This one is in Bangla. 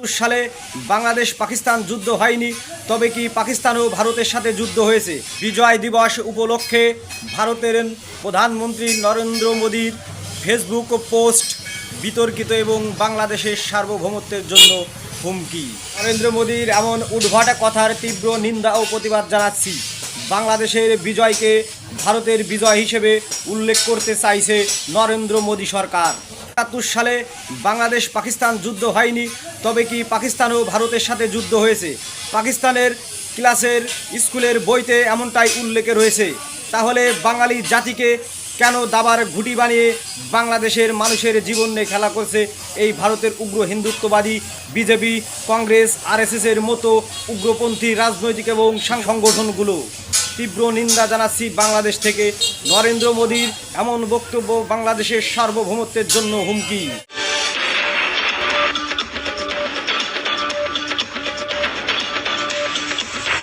সালে বাংলাদেশ পাকিস্তান যুদ্ধ হয়নি, তবে কি পাকিস্তান ও ভারতের সাথে যুদ্ধ হয়েছে। বিজয় দিবস উপলক্ষে ভারতের প্রধানমন্ত্রী নরেন্দ্র মোদীর ফেসবুক পোস্ট বিতর্কিত এবং বাংলাদেশের সার্বভৌমত্বের জন্য হুমকি। নরেন্দ্র মোদীর এমন উদ্ভাটা কথার তীব্র নিন্দা ও প্রতিবাদ জানাচ্ছি। বাংলাদেশের বিজয়কে ভারতের বিজয় হিসেবে উল্লেখ করতে চাইছে নরেন্দ্র মোদী সরকার। একাত্তর সালে বাংলাদেশ পাকিস্তান যুদ্ধ হয়নি, তবে কি পাকিস্তান ও ভারতের সাথে যুদ্ধ হয়েছে? পাকিস্তানের ক্লাসের স্কুলের বইতে এমনটাই উল্লেখে রয়েছে। তাহলে বাঙালি জাতিকে কেন দাবার ঘুটি বানিয়ে বাংলাদেশের মানুষের জীবন নিয়ে খেলা করছে এই ভারতের উগ্র হিন্দুত্ববাদী বিজেপি, কংগ্রেস আরএসএসের মতো উগ্রপন্থী রাজনৈতিক এবং সংগঠনগুলো? তীব্র নিন্দা জানাচ্ছি বাংলাদেশ থেকে। নরেন্দ্র মোদীর এমন বক্তব্য বাংলাদেশের সার্বভৌমত্বের জন্য হুমকি।